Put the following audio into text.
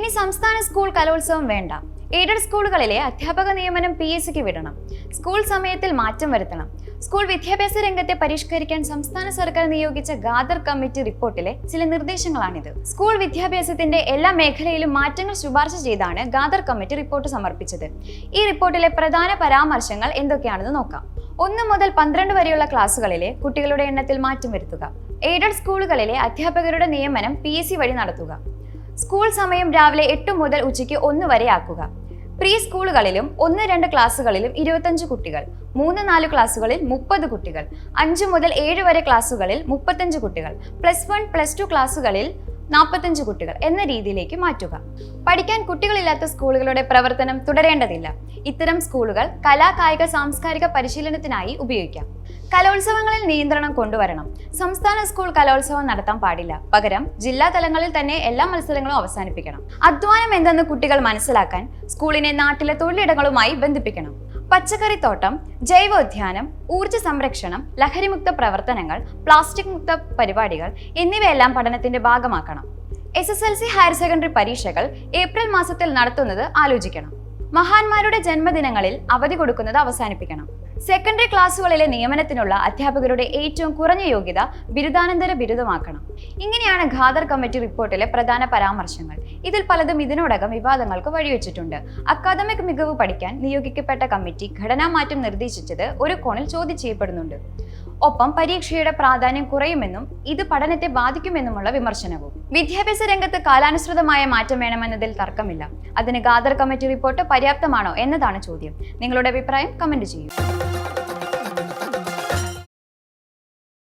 ഇനി സംസ്ഥാന സ്കൂൾ കലോത്സവം വേണ്ട. എയ്ഡഡ് സ്കൂളുകളിലെ അധ്യാപക നിയമനം പി എസ് സിക്ക് വിടണം. സ്കൂൾ സമയത്തിൽ മാറ്റം വരുത്തണം. സ്കൂൾ വിദ്യാഭ്യാസ രംഗത്തെ പരിഷ്കരിക്കാൻ സംസ്ഥാന സർക്കാർ നിയോഗിച്ച ഗാദർ കമ്മിറ്റി റിപ്പോർട്ടിലെ ചില നിർദ്ദേശങ്ങളാണിത്. സ്കൂൾ വിദ്യാഭ്യാസത്തിന്റെ എല്ലാ മേഖലയിലും മാറ്റങ്ങൾ ശുപാർശ ചെയ്താണ് ഗാദർ കമ്മിറ്റി റിപ്പോർട്ട് സമർപ്പിച്ചത്. ഈ റിപ്പോർട്ടിലെ പ്രധാന പരാമർശങ്ങൾ എന്തൊക്കെയാണെന്ന് നോക്കാം. ഒന്ന് മുതൽ പന്ത്രണ്ട് വരെയുള്ള ക്ലാസ്സുകളിലെ കുട്ടികളുടെ എണ്ണത്തിൽ മാറ്റം വരുത്തുക. എയ്ഡഡ് സ്കൂളുകളിലെ അധ്യാപകരുടെ നിയമനം പി വഴി നടത്തുക. സ്കൂൾ സമയം രാവിലെ എട്ട് മുതൽ ഉച്ചയ്ക്ക് ഒന്ന് വരെ ആക്കുക. പ്രീ സ്കൂളുകളിലും ഒന്ന് രണ്ട് ക്ലാസ്സുകളിലും ഇരുപത്തഞ്ച് കുട്ടികൾ മൂന്ന് നാല് ക്ലാസ്സുകളിൽ മുപ്പത് കുട്ടികൾ അഞ്ച് മുതൽ ഏഴ് വരെ ക്ലാസ്സുകളിൽ മുപ്പത്തഞ്ച് കുട്ടികൾ പ്ലസ് വൺ പ്ലസ് ടു ക്ലാസ്സുകളിൽ നാൽപ്പത്തഞ്ച് കുട്ടികൾ എന്ന രീതിയിലേക്ക് മാറ്റുക. പഠിക്കാൻ കുട്ടികളില്ലാത്ത സ്കൂളുകളുടെ പ്രവർത്തനം തുടരേണ്ടതില്ല. ഇത്തരം സ്കൂളുകൾ കലാ കായിക സാംസ്കാരിക പരിശീലനത്തിനായി ഉപയോഗിക്കാം. കലോത്സവങ്ങളിൽ നിയന്ത്രണം കൊണ്ടുവരണം. സംസ്ഥാന സ്കൂൾ കലോത്സവം നടത്താൻ പാടില്ല. പകരം ജില്ലാ തലങ്ങളിൽ തന്നെ എല്ലാ മത്സരങ്ങളും അവസാനിപ്പിക്കണം. അധ്വാനം എന്തെന്ന് കുട്ടികൾ മനസ്സിലാക്കാൻ സ്കൂളിനെ നാട്ടിലെ തൊഴിലിടങ്ങളുമായി ബന്ധിപ്പിക്കണം. പച്ചക്കറിത്തോട്ടം ജൈവോദ്യാനം ഊർജ സംരക്ഷണം ലഹരിമുക്ത പ്രവർത്തനങ്ങൾ പ്ലാസ്റ്റിക് മുക്ത പരിപാടികൾ എന്നിവയെല്ലാം പഠനത്തിന്റെ ഭാഗമാക്കണം. S S L C higher secondary പരീക്ഷകൾ ഏപ്രിൽ മാസത്തിൽ നടത്തുന്നത് ആലോചിക്കണം. മഹാന്മാരുടെ ജന്മദിനങ്ങളിൽ അവധി കൊടുക്കുന്നത് അവസാനിപ്പിക്കണം. സെക്കൻഡറി ക്ലാസ്സുകളിലെ നിയമനത്തിനുള്ള അധ്യാപകരുടെ ഏറ്റവും കുറഞ്ഞ യോഗ്യത ബിരുദാനന്തര ബിരുദമാക്കണം. ഇങ്ങനെയാണ് ഖാദർ കമ്മിറ്റി റിപ്പോർട്ടിലെ പ്രധാന പരാമർശങ്ങൾ. ഇതിൽ പലതും ഇതിനോടകം വിവാദങ്ങൾക്ക് വഴിവെച്ചിട്ടുണ്ട്. അക്കാദമിക് മികവ് പഠിക്കാൻ നിയോഗിക്കപ്പെട്ട കമ്മിറ്റി ഘടനാമാറ്റം നിർദ്ദേശിച്ചത് ഒരു കോണിൽ ചോദ്യം ചെയ്യപ്പെടുന്നുണ്ട്. ഒപ്പം പരീക്ഷയുടെ പ്രാധാന്യം കുറയുമെന്നും ഇത് പഠനത്തെ ബാധിക്കുമെന്നുമുള്ള വിമർശനവും. വിദ്യാഭ്യാസ രംഗത്ത് കാലാനുസൃതമായ മാറ്റം വേണമെന്നതിൽ തർക്കമില്ല. അതിന് ഗാദർ കമ്മിറ്റി റിപ്പോർട്ട് പര്യാപ്തമാണോ എന്നതാണ് ചോദ്യം. നിങ്ങളുടെ അഭിപ്രായം കമന്റ് ചെയ്യൂ.